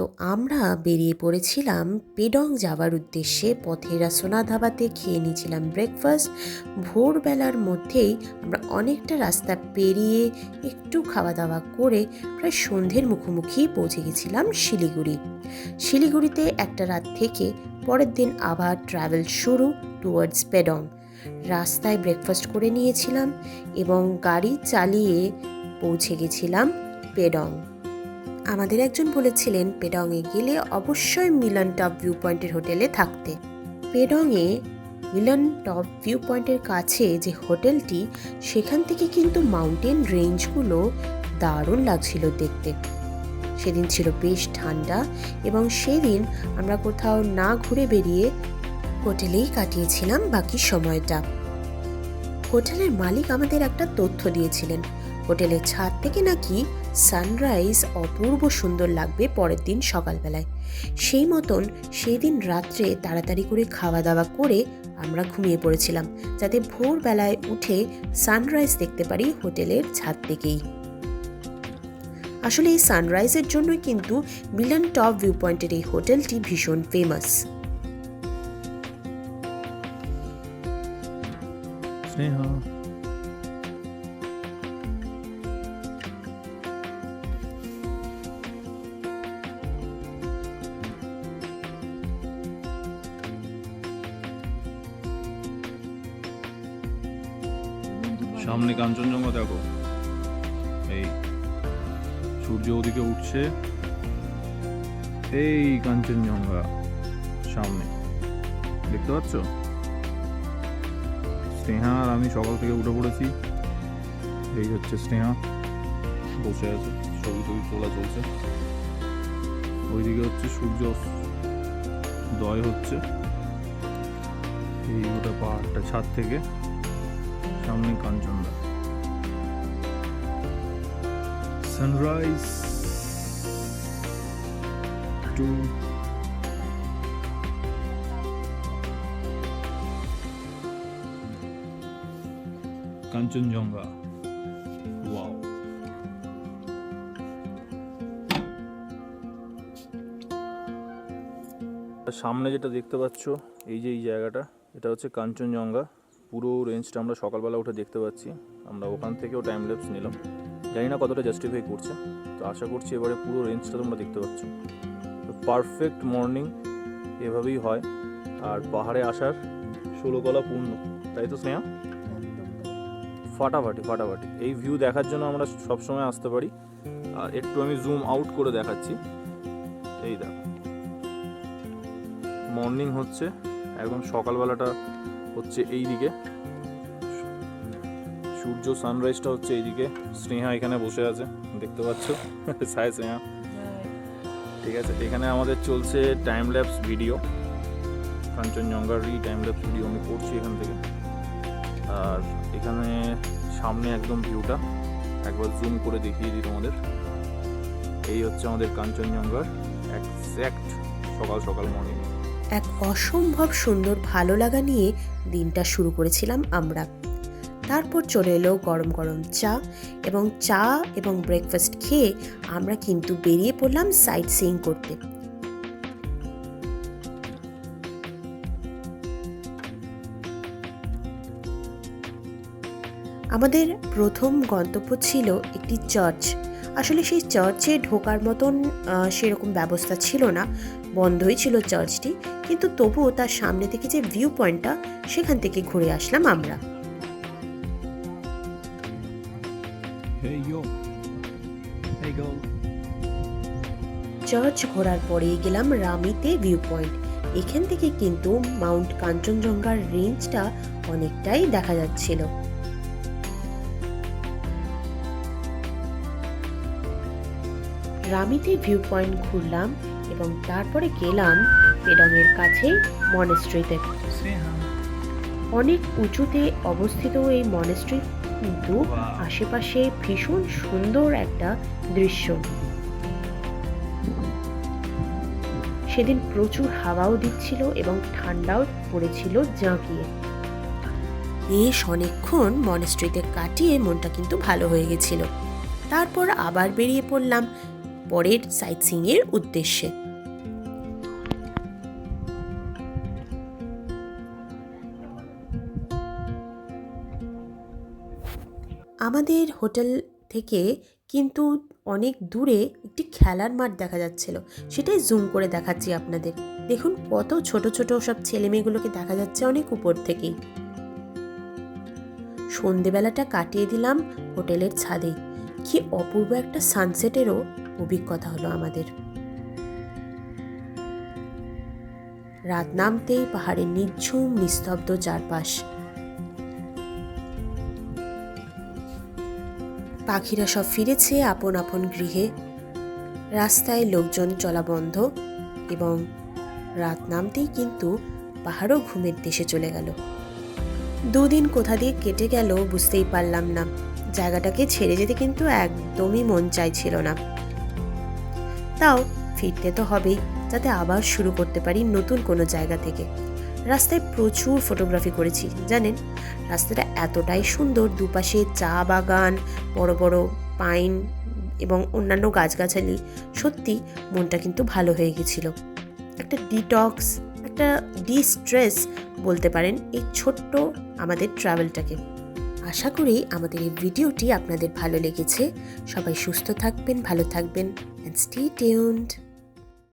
তো আমরা বেরিয়ে পড়েছিলাম পেডং যাওয়ার উদ্দেশ্যে পথেরা সোনা ধাবাতে খেয়ে নিয়েছিলাম ব্রেকফাস্ট ভোরবেলার মধ্যেই আমরা অনেকটা রাস্তা পেরিয়ে একটু খাওয়া দাওয়া করে প্রায় সন্ধ্যের মুখোমুখি পৌঁছে গেছিলাম শিলিগুড়ি। শিলিগুড়িতে একটা রাত থেকে পরের দিন আবার ট্রাভেল শুরু টুয়ার্ডস পেডং। রাস্তায় ব্রেকফাস্ট করে নিয়েছিলাম এবং গাড়ি চালিয়ে পৌঁছে গেছিলাম পেডং। আমাদের একজন বলেছিলেন, পেডংয়ে গেলে অবশ্যই মিলন টপ ভিউ পয়েন্টের হোটেলে থাকতে। পেডংয়ে মিলন টপ ভিউ পয়েন্টের কাছে যে হোটেলটি, সেখান থেকে কিন্তু মাউন্টেন রেঞ্জগুলো দারুণ লাগছিল দেখতে। সেদিন ছিল বেশ ঠান্ডা এবং সেদিন আমরা কোথাও না ঘুরে বেরিয়ে হোটেলেই কাটিয়েছিলাম বাকি সময়টা। হোটেলের মালিক আমাদের একটা তথ্য দিয়েছিলেন। হোটেলের ছাদ থেকে নাকি সানরাইজ অপূর্ব সুন্দর লাগবে পরের দিন সকালবেলায়। সেই মতন সেই দিন রাত্রে তাড়াতাড়ি করে খাওয়া দাওয়া করে আমরা ঘুমিয়ে পড়েছিলাম, যাতে ভোরবেলায় উঠে সানরাইজ দেখতে পারি হোটেলের ছাদ থেকেই। আসলে এই সানরাইজের জন্যই কিন্তু মিলন টপ ভিউ পয়েন্টের এই হোটেলটি ভীষণ ফেমাস স্নেহা। সামনে কাঞ্চনজঙ্ঘা দেখো। এই সূর্য ওদিকে উঠছে। এই কাঞ্চনজঙ্ঘা সামনে। দেখতে পাচ্ছ? স্নেহা আর আমি সকাল থেকে উঠে পড়েছি। এই হচ্ছে স্নেহা। বসে আছে, ছবি টবি তোলা চলছে। ওইদিকে হচ্ছে সূর্য। দয় হচ্ছে। এই ওটা পাহাড়টা ছাদ থেকে। সামনে কাঞ্চনদা। Sunrise to Kanchenjunga. ওয়াও সামনে যেটা দেখতে পাচ্ছ, এই যে এই জায়গাটা, এটা হচ্ছে কাঞ্চনজঙ্ঘা। পুরো রেঞ্জটা আমরা সকালবেলা উঠে দেখতে পাচ্ছি। আমরা ওখান থেকেও টাইম ল্যাপস নিলাম। জানি না কতটা জাস্টিফাই করছে। তো আশা করছি এবারে পুরো রেঞ্জটা তোমরা দেখতে পাচ্ছ। পারফেক্ট মর্নিং এভাবেই হয়। আর পাহাড়ে আসার ষোলোকলা পূর্ণ। তাই তো, স্নেহা? ফাটাফাটি ফাটাফাটি। এই ভিউ দেখার জন্য আমরা সবসময় আসতে পারি। আর একটু আমি জুম আউট করে দেখাচ্ছি। এই দেখো। মর্নিং হচ্ছে, একদম সকালবেলাটা হচ্ছে এই দিকে সূর্য সানরাইজটা হচ্ছে এইদিকে। স্নেহা এখানে বসে আছে, দেখতে পাচ্ছ? সাই স্নেহা। ঠিক আছে, এখানে আমাদের চলছে টাইম ল্যাপস ভিডিও কাঞ্চনজঙ্ঘারই টাইম ল্যাপস ভিডিও আমি করছি এখান থেকে। আর এখানে সামনে একদম ভিউটা একবার জুম করে দেখিয়ে দিই তোমাদের। এই হচ্ছে আমাদের কাঞ্চনজঙ্ঘার একজ্যাক্ট সকাল সকাল মর্নিং এক অসম্ভব সুন্দর ভালো লাগা নিয়ে দিনটা শুরু করেছিলাম আমরা। তারপর চলে এলো গরম গরম চা এবং চা এবং ব্রেকফাস্ট খেয়ে আমরা কিন্তু বেরিয়ে পড়লাম সাইট সিইং করতে। আমাদের প্রথম গন্তব্য ছিল একটি চার্চ আসলে সেই চার্চে ঢোকার মতন সেরকম ব্যবস্থা ছিল না। বন্ধই ছিল চার্চটি কিন্তু তবুও তার সামনে থেকে যে ভিউ পয়েন্টটা সেখান থেকে ঘুরে আসলাম আমরা. চার্চ ঘোরার পরেই গেলাম রামিতে ভিউ পয়েন্ট এখান থেকে কিন্তু মাউন্ট কাঞ্চনজঙ্ঘার রেঞ্জটা অনেকটাই দেখা যাচ্ছিল। রামিতে ভিউ পয়েন্ট ঘুরলাম এবং তারপরে গেলাম পেডংয়ের কাছে মনেস্ট্রিতে. অনেক উঁচুতে অবস্থিত এই মনেস্ট্রি কিন্তু আশেপাশে ভীষণ সুন্দর একটা দৃশ্য। সেদিন প্রচুর হাওয়াও দিচ্ছিল এবং ঠান্ডাও পড়েছিল জাঁকিয়ে। বেশ অনেকক্ষণ মনেস্ট্রিতে কাটিয়ে মনটা কিন্তু ভালো হয়ে গেছিল। তারপর আবার বেরিয়ে পড়লাম পরের সাইট সিংয়ের উদ্দেশ্যে। আমাদের হোটেল থেকে কিন্তু অনেক দূরে একটি খেলার মাঠ দেখা যাচ্ছিল। সেটাই জুম করে দেখাচ্ছি আপনাদের। দেখুন কত ছোট ছোট সব ছেলেমেয়েগুলোকে দেখা যাচ্ছে অনেক উপর থেকেই সন্ধেবেলাটা কাটিয়ে দিলাম হোটেলের ছাদে। কি অপূর্ব একটা সানসেটেরও অভিজ্ঞতা হলো আমাদের। রাত নামতেই পাহাড়ের নিঝুম, নিস্তব্ধ চারপাশ। পাখিরা সব ফিরেছে আপন আপন গৃহে। রাস্তায় লোকজন চলা বন্ধ এবং রাত নামতেই কিন্তু পাহাড়ও ঘুমের দেশে চলে গেল। দুদিন কোথা দিয়ে কেটে গেল বুঝতেই পারলাম না। জায়গাটাকে ছেড়ে যেতে কিন্তু একদমই মন চাইছিল না। তাও ফিরতে তো হবেই, যাতে আবার শুরু করতে পারি নতুন কোনো জায়গা থেকে। রাস্তায় প্রচুর ফটোগ্রাফি করেছি, জানেন? রাস্তাটা এতটাই সুন্দর, দুপাশে চা বাগান, বড় বড় পাইন এবং অন্যান্য গাছগাছালি। সত্যি মনটা কিন্তু ভালো হয়ে গেছিল। একটা ডিটক্স একটা ডিস্ট্রেস বলতে পারেন এই ছোট্ট আমাদের ট্রাভেলটাকে আশা করি আমাদের এই ভিডিওটি আপনাদের ভালো লেগেছে। সবাই সুস্থ থাকবেন, ভালো থাকবেন অ্যান্ড স্টে টিউনড